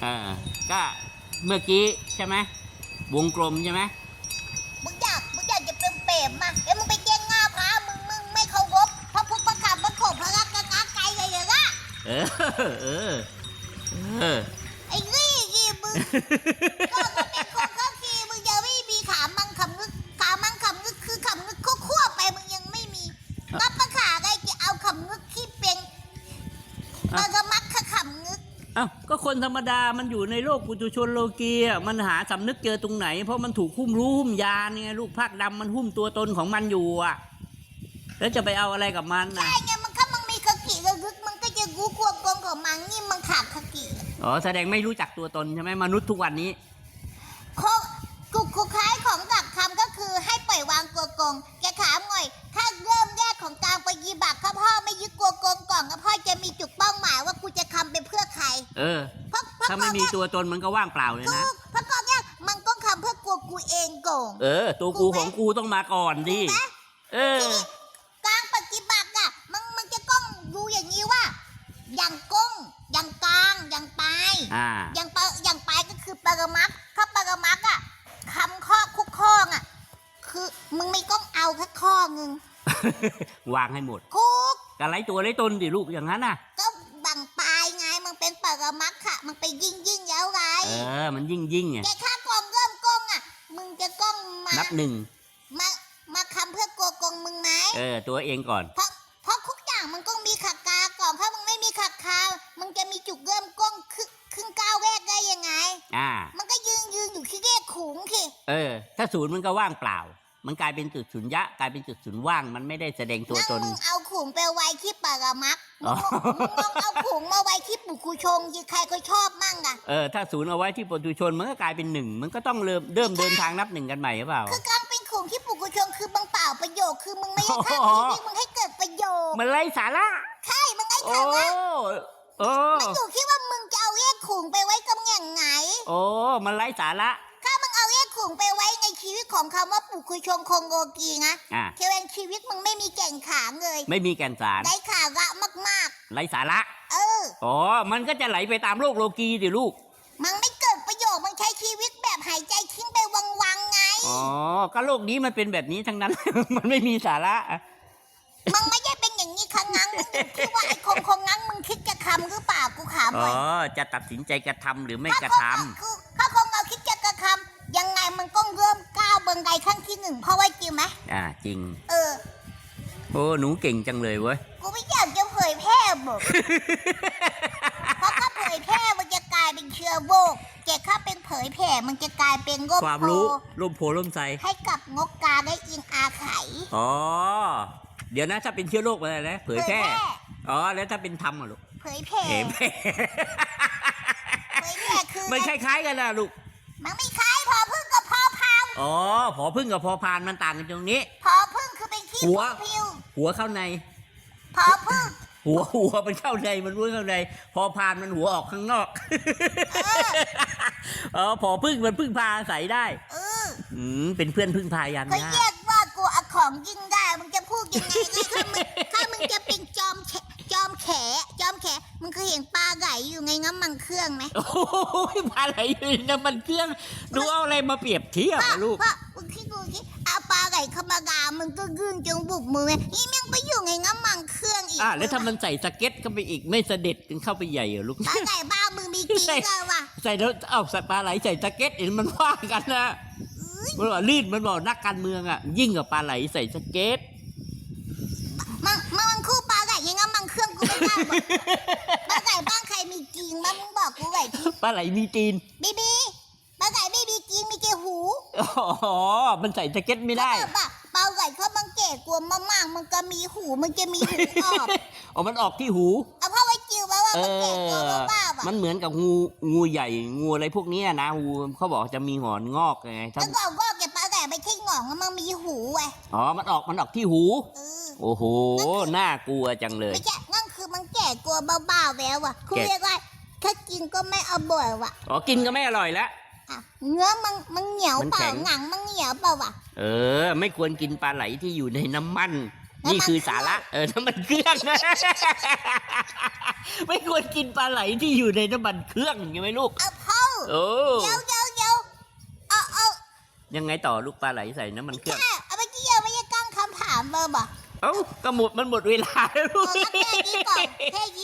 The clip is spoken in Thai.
เออก็เมื่อกี้ใช่ไหมวงกลมใช่ไหมมึงอยากมึงอยากจะเป็นเปรมมาเอ้ยมึงไปแย่งง่าพระมึงมึงไม่เคารพพระพุทธพระธรรมพระโขงพระรักกระกาไกลเลยเหรอวะเออเออเออไอ้นี่ยี่มึง อ้าก็คนธรรมดามันอยู่ในโลกปุถุชนโลกีอะมันหาสำนึกเจอตรงไหน เพราะมันถูกหุ้มรู้หุ้มยาเนี่ยลูกภาคดำมันหุ้มตัวตนของมันอยู่อะ แล้วจะไปเอาอะไรกับมันนะใช่ไงมันข้ามันมีคกิระลึกมันก็จะรู้กลัวกงของมันนี่มันขาดคกิอ๋อแสดงไม่รู้จักตัวตนใช่ไหมมนุษย์ทุกวันนี้ เออ เพราะเพราะถ้าไม่มีตัวตนมันก็ว่างเปล่าเลยกูนะเพราะก่อนเนี่ยมันต้องทำเพื่อกลัวกูเองก่อนเออ ตัวกูของกูต้องมาก่อนดิถูกไหมเออ ทีนี้การปฏิบัติอะมึงมึงจะต้องดูอย่างนี้ว่า อย่างก้งอย่างกลางอย่างปลาย อ่า อย่างปะอย่างปลายก็คือปรมักษ์ถ้าปรมักษ์อะคำข้อคุกข้องอะ คือมึงไม่ต้องเอาแค่ข้อนึงวางให้หมดคุกกะไรตัวไรตนดิลูกอย่างนั้นน่ะ ก็บังปลายไงมึงเป็นปรมักษ์ค่ะมึงไปยิ่งยิ่งแล้วไงเออ มันยิ่งยิ่งไงแกค่ากองเริ่มกงอะ มึงจะก้องมานับหนึ่งมามาคำเพื่อโกกงมึงไหมเออ ตัวเองก่อน เพราะเพราะทุกอย่างมันก็มีขักกาก่อนถ้ามึงไม่มีขักคามึงจะมีจุดเริ่มก้งครึ่งครึ่งก้าวแรกได้ยังไง อ่า มันก็ยืนยืนอยู่ที่เลขขุงสิเออ ถ้าศูนย์มันก็ว่างเปล่า มันกลายเป็นจุดศูนย์ยะกลายเป็นจุดศูนย์ว่าง มันไม่ได้แสดงตัวตนงมึงเอาขุงไปไว้ที่ปารมักอ๋มึองลองเอาขุงมาไว้ที่ปุกุชงที่ใครก็ชอบมั่งอะเออถ้าศูนย์เอาไว้ที่ปุถุชนมันก็กลายเป็นหนึ่งมันก็ต้องเริ่มเริ่มเดินทางนับหนึ่งกันใหม่หรือเปล่า คือการเป็นขุงที่ปุกุชงคือมึงเปล่าประโยชน์คือมึงไม่ให้ค่าอ๋อชีวิตมึงให้เกิดประโยชน์มันไร้สาระ ใช่มึงให้โอ้คำว่าโอ้มันอยู่ที่ว่ามึงจะเอาเลขขุงไปไว้กับอย่างไหน โอ้มันไร้สาระ ถ้ามึงเอาเลขขุงไปไว้ใน ชีวิตของคำว่าปุกุชงคงโกกีนะอ่าเทวนชีวิตมึงไม่มีแก่นขาเลยไม่มีแก่นสารได้ขาระมากไร้สาระๆ เออ อ๋อมันก็จะไหลไปตามโลกโลกีดิลูกมันไม่เกิดประโยชน์มึงใช้ชีวิตแบบหายใจทิ้งไปวังๆไง อ๋อก็โลกนี้มันเป็นแบบนี้ทั้งนั้น มันไม่มีสาระมึงไม่ได้เป็นอย่างนี้ครั้งนั้นมึงอยู่ที่ว่าไอ้คงคงงั้นมึงคิดจะทำหรือเปล่ากูถามหอ๋น่ออยจะตัดสินใจกระทำหรือไม่ถ้ากระคงทำเอาคือถ้า มก้าวเบิงไดขั้นที่หนึ่งเพราะว่าจริงไหมอ่าจริง เออโอ้หนูเก่งจังเลยเว้ยกูไม่อยากจะเผยแพร่บอกเพราะถ้าเผยแพร่มันจะกลายเป็นเชื้อโรคเจ็ถ้าเป็นเผยแผ่มันจะกลายเป็นโรคความโพรู้ร่มโพล่มไทรให้กับงกกาได้อิงอาไขอ๋อเดี๋ยวนะถ้าเป็นเชื้อโรคอะไรนะเผยแพร่เผยแพร่อ๋อแล้วถ้าเป็นธรรมอะลูกเผยแผ่เผยแพร่เผยแผ่คือมันคล้ายๆกันนะลูกมันไม่คล้าย อ๋อพอพึ่งกับพอพานมันต่างกันตรงนี้ พอพึ่งคือเป็นที่หัว พิวหัวเข้าใน พอพึ่งหัวหัวมันเข้าในมันรู้เข้าใน พอพานมันหัวออกข้างนอกเอออ๋อพอพึ่งมันพึ่งพาอาศัยได้เอออืมเป็นเพื่อนพึ่งพายามเขายากเรียกว่ากูเอาของยิ่งได้มึงจะพูดยังไงก็ถ้ามึงถ้ามึงจะเป็นจอมแฉจ อมแขจอมแขมึงเคยเห็นปลาไหลอยู่ไงงั้นมังเครื่องไหมโอ้ยพาอะไรอยู่ในน้ำมันเครื่อง ดูเอาอะไรมาเปรียบเทียบพ่ออะลูกพ่อมึงคิดดูสิเอาปลาไหลเข้ามากามึงก็ยื่นจงบุกมือไงนี่แม่งไปอยู่ไงงั้นมังเครื่องอีกอะแล้วถ้ามันใส่สเก็ตเข้าไปอีกไม่เสด็จกันเข้าไปใหญ่เหรอลูกปลาไหลบ้ามึงมีจริงเลยว่ะใส่แล้วเอาสัตว์ปลาไหลใส่สเก็ตเห็นมันว่ากันนะมันบอกลื่นมันบอกนักการเมืองอะยิ่งกับปลาไหลใส่สเก็ต ปลาไหลบ้านใครมีจริงบ้างมึงบอกกูไหวทีปลาไหลมีตีนบีบีปลาไหลไม่มีจริงมีแค่หูอ๋อมันใส่สเก็ตไม่ได้เขาบอกว่าปลาไหลเขามังแก่กลัวมากๆมันก็มีหูมันจะมีหูออกอ๋อมันออกที่หู เอาพ่อไว้จิ๋วไว้ว่าเอมันแก่กลัวอมากๆอะมันเหมือนกับงูงูใหญ่งูอะไรพวกเนี้ยนะงูเขาบอกจะมีหงอนงอกไงถ้าแล้วก็ก็แกปลาไหลไม่ใช่หงอกมันมีหูไงอ๋อมันออกมันออกที่หู เออโอ้โหน่ากลัวจังเลย ไม่ใช่นั่นคือ มันแก่กลัวบ้าๆแล้วอะคุณแก่เรียกว่าถ้ากินก็ไม่อร่อยว่ะอ๋อกินก็ไม่อร่อยแล้วอะเนื้อมันมันเหนียวมันเปล่าแข็งหนังมันเหนียวเปล่าวะเออ ไม่ควรกินปลาไหลที่อยู่ในน้ำมัน นี่คือสาระ เออน้ำมันเครื่องไม่ควรกินปลาไหลที่อยู่ในน้ำมันเครื่องใช่ไหมลูกเอาพ่อโอ้เดี๋ยวเดี๋ยวเดี๋ยวเอาเอายังไงต่อลูกปลาไหลใส่น้ำมันเครื่องแค่เอาเมื่อกี้ยังไม่ได้ตั้งคำถามมาบอกเอ้าก็หมดมันหมดเวลาแล้วลูเอกอแค่นี้ก่อนแค่นี้ก่อน